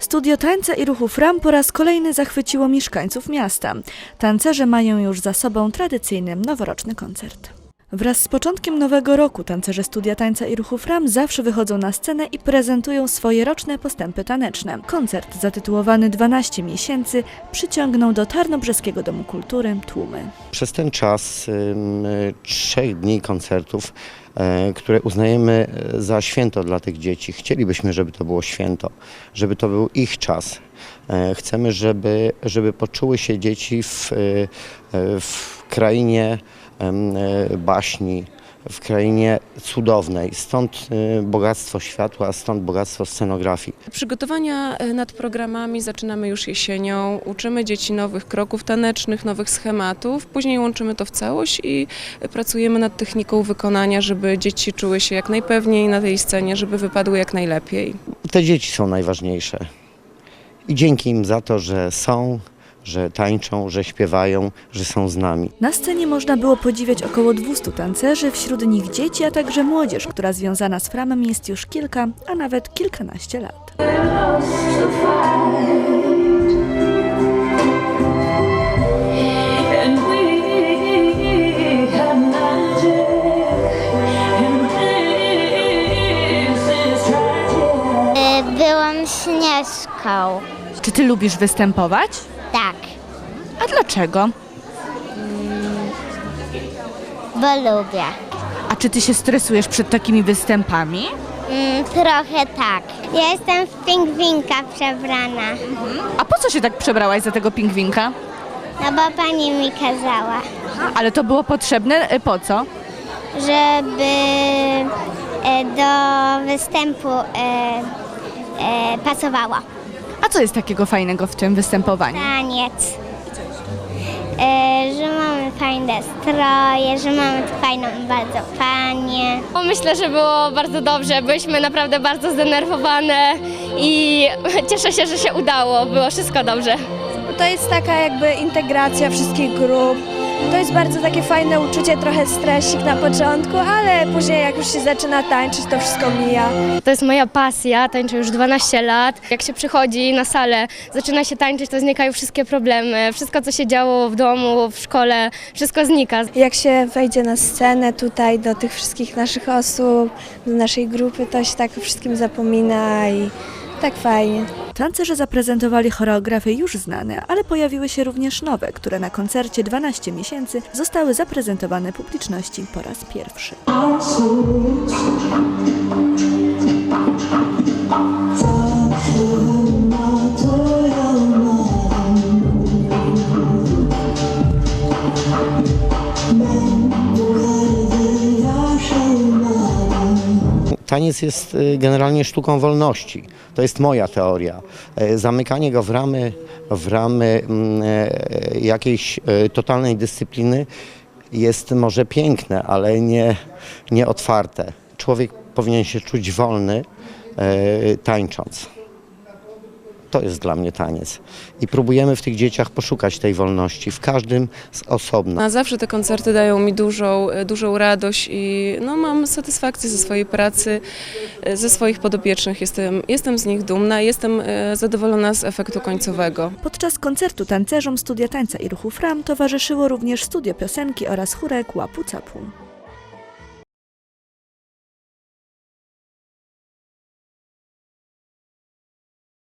Studio tańca i ruchu Fram po raz kolejny zachwyciło mieszkańców miasta. Tancerze mają już za sobą tradycyjny noworoczny koncert. Wraz z początkiem nowego roku tancerze Studia Tańca i Ruchu Fram zawsze wychodzą na scenę i prezentują swoje roczne postępy taneczne. Koncert zatytułowany 12 miesięcy przyciągnął do Tarnobrzeskiego Domu Kultury tłumy. Przez ten czas trzech dni koncertów, e, które uznajemy e, za święto dla tych dzieci, chcielibyśmy, żeby to było święto, żeby to był ich czas. E, Chcemy, żeby, żeby poczuły się dzieci w, w krainie baśni, w krainie cudownej. Stąd e, bogactwo światła, stąd bogactwo scenografii. Przygotowania e, nad programami zaczynamy już jesienią. Uczymy dzieci nowych kroków tanecznych, nowych schematów. Później łączymy to w całość i e, pracujemy nad techniką wykonania, żeby dzieci czuły się jak najpewniej na tej scenie, żeby wypadły jak najlepiej. Te dzieci są najważniejsze. I dzięki im za to, że są, że tańczą, że śpiewają, że są z nami. Na scenie można było podziwiać około 200 tancerzy, wśród nich dzieci, a także młodzież, która związana z Framem jest już kilka, a nawet kilkanaście lat. Y, Byłam Śnieżką. Czy ty lubisz występować? Tak, A dlaczego? bo lubię. A czy ty się stresujesz przed takimi występami? Mm, trochę tak. Ja jestem w pingwinka przebrana, A po co się tak przebrałaś za tego pingwinka? no bo pani mi kazała, Ale to było potrzebne e, po co? żeby e, do występu e, e, pasowała. Co jest takiego fajnego w tym występowaniu? Taniec. E, że mamy fajne stroje, że mamy fajną bardzo panię. Myślę, że było bardzo dobrze. Byliśmy naprawdę bardzo zdenerwowane i cieszę się, że się udało. Było wszystko dobrze. To jest taka jakby integracja wszystkich grup. To jest bardzo takie fajne uczucie, trochę stresik na początku, ale później jak już się zaczyna tańczyć, to wszystko mija. To jest moja pasja, tańczę już 12 lat. Jak się przychodzi na salę, zaczyna się tańczyć, to znikają wszystkie problemy. Wszystko, co się działo w domu, w szkole, wszystko znika. Jak się wejdzie na scenę tutaj do tych wszystkich naszych osób, do naszej grupy, to się tak o wszystkim zapomina i tak fajnie. Tancerze zaprezentowali choreografie już znane, ale pojawiły się również nowe, które na koncercie 12 miesięcy zostały zaprezentowane publiczności po raz pierwszy. Taniec jest y, generalnie sztuką wolności. To jest moja teoria. E, Zamykanie go w ramy, w ramy mm, e, jakiejś e, totalnej dyscypliny jest może piękne, ale nie, nie otwarte. Człowiek powinien się czuć wolny tańcząc. To jest dla mnie taniec. I próbujemy w tych dzieciach poszukać tej wolności, w każdym z osobna. A zawsze te koncerty dają mi dużą, e, dużą radość i no, mam satysfakcję ze swojej pracy, e, ze swoich podopiecznych. Jestem, jestem z nich dumna jestem e, zadowolona z efektu końcowego. Podczas koncertu tancerzom Studia Tańca i Ruchu Fram towarzyszyło również studio piosenki oraz chórek Łapu Capu.